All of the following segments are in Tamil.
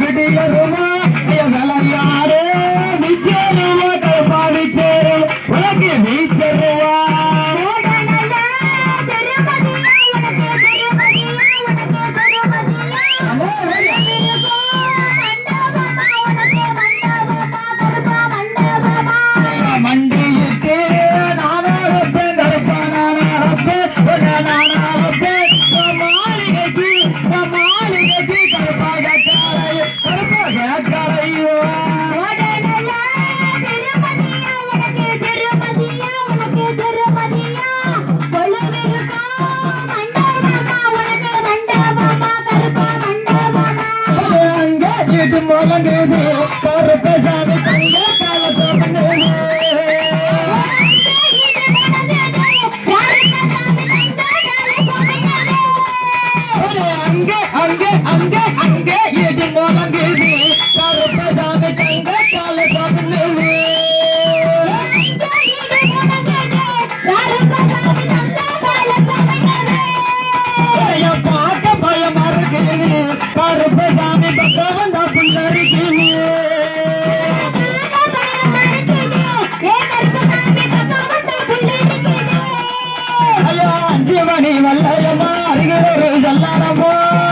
ಬಿಡಿಯರು இது மோகனேது கருப்பு அங்கே அங்கே அங்கே. கொண்டாடப்போ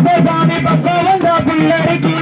கர்ப்பசாமி பக்கம் வந்த பிள்ளைக்கு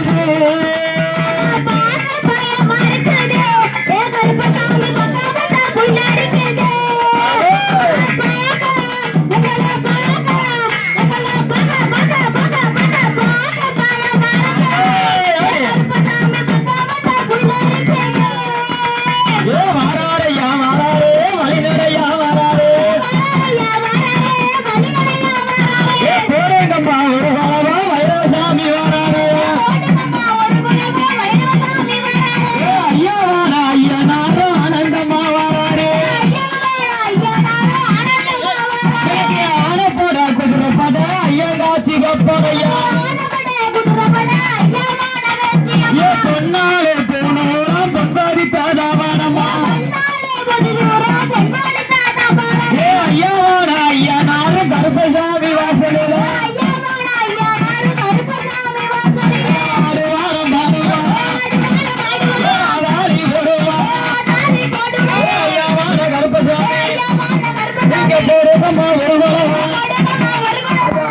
போரகமா வருவரா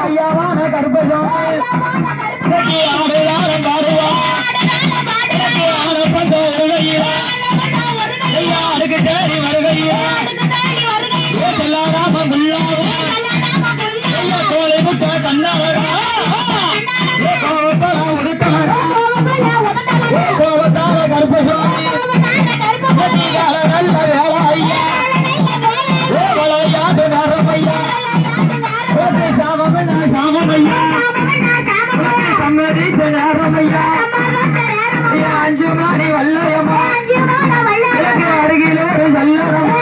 ஐயாவான கர்ப்பசாமி ஆடையார பாடுவா ஆடப்பட்ட வருகையா ஐயா அடுக்கு தேடி வருகையா எல்லாராம முல்லாவா கண்ணாவரா சம்மதிச்ச நேரம் ஐயா அஞ்சு மாடி வல்லயமா அருகிலே சல்லரமா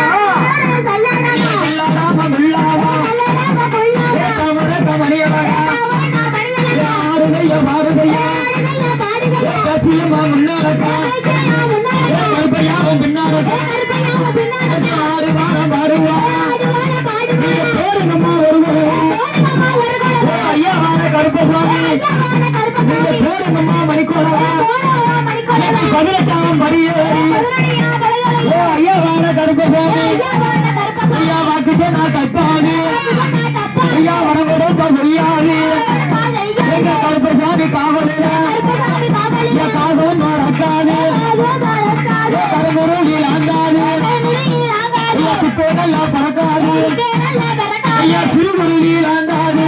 முன்னாரக்கா பின்னாரக்கா பதினெட்டாம் ஓ ஐயாவான கருப்பசாமி. ஐயா வாக்கு சொன்னா தப்பாது. ஐயா வரம் கொடுத்த பொய்யாது ஐயா எங்க கருப்பசாமி காவலில. ஐயா காகம் மறக்காது கருமுருகில் ஆண்டாது ஐயா சிப்பே நல்லா பறக்காது ஐயா சிறுகுருகில் ஆண்டாது